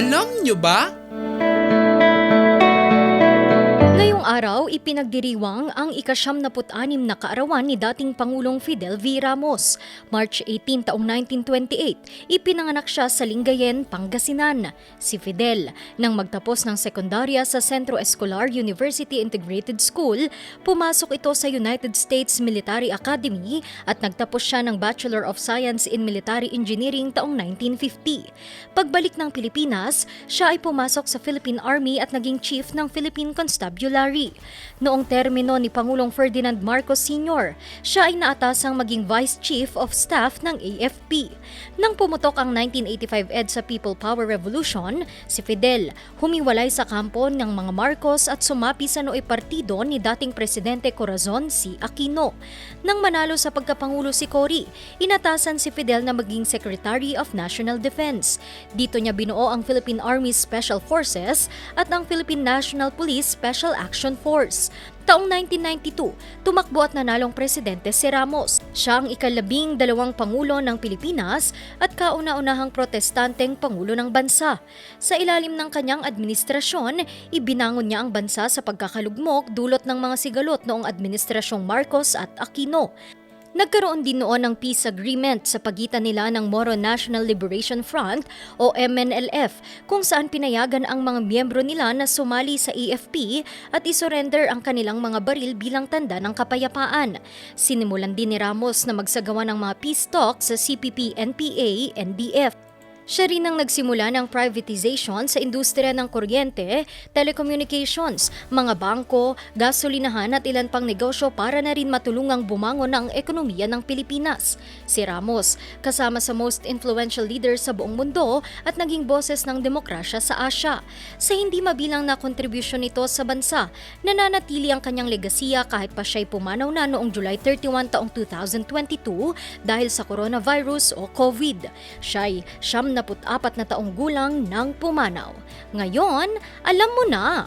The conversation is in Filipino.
Alam nyo ba? Ipinagdiriwang ang ikasyam-naput-anim na kaarawan ni dating Pangulong Fidel V. Ramos. March 18 taong 1928, ipinanganak siya sa Lingayen, Pangasinan. Si Fidel, nang magtapos ng sekundarya sa Centro Escolar University Integrated School, pumasok ito sa United States Military Academy at nagtapos siya ng Bachelor of Science in Military Engineering taong 1950. Pagbalik ng Pilipinas, siya ay pumasok sa Philippine Army at naging chief ng Philippine Constabulary. Noong termino ni Pangulong Ferdinand Marcos Sr., siya ay naatasang maging Vice Chief of Staff ng AFP. Nang pumutok ang 1985 EDSA People Power Revolution, si Fidel humiwalay sa kampo ng mga Marcos at sumapi sa nooy partido ni dating Presidente Corazon C. Aquino. Nang manalo sa pagkapangulo si Cory, inatasan si Fidel na maging Secretary of National Defense. Dito niya binuo ang Philippine Army Special Forces at ang Philippine National Police Special Action Force. Taong 1992, tumakbo at nanalong presidente si Ramos. Siya ang ikalabing dalawang pangulo ng Pilipinas at kauna-unahang protestanteng pangulo ng bansa. Sa ilalim ng kanyang administrasyon, ibinangon niya ang bansa sa pagkakalugmok dulot ng mga sigalot noong administrasyong Marcos at Aquino. Nagkaroon din noon ng peace agreement sa pagitan nila ng Moro National Liberation Front o MNLF kung saan pinayagan ang mga miyembro nila na sumali sa AFP at isurrender ang kanilang mga baril bilang tanda ng kapayapaan. Sinimulan din ni Ramos na magsagawa ng mga peace talks sa CPP, NPA, NDF. Siya rin ang nagsimula ng privatization sa industriya ng kuryente, telecommunications, mga bangko, gasolinahan at ilan pang negosyo para na rin matulungang bumangon ang ekonomiya ng Pilipinas. Si Ramos, kasama sa most influential leaders sa buong mundo at naging boses ng demokrasya sa Asya. Sa hindi mabilang na kontribusyon nito sa bansa, nananatili ang kanyang legasiya kahit pa siya'y pumanaw na noong July 31 taong 2022 dahil sa coronavirus o COVID. Siya'y siyam na na taong gulang nang pumanaw. Ngayon, alam mo na!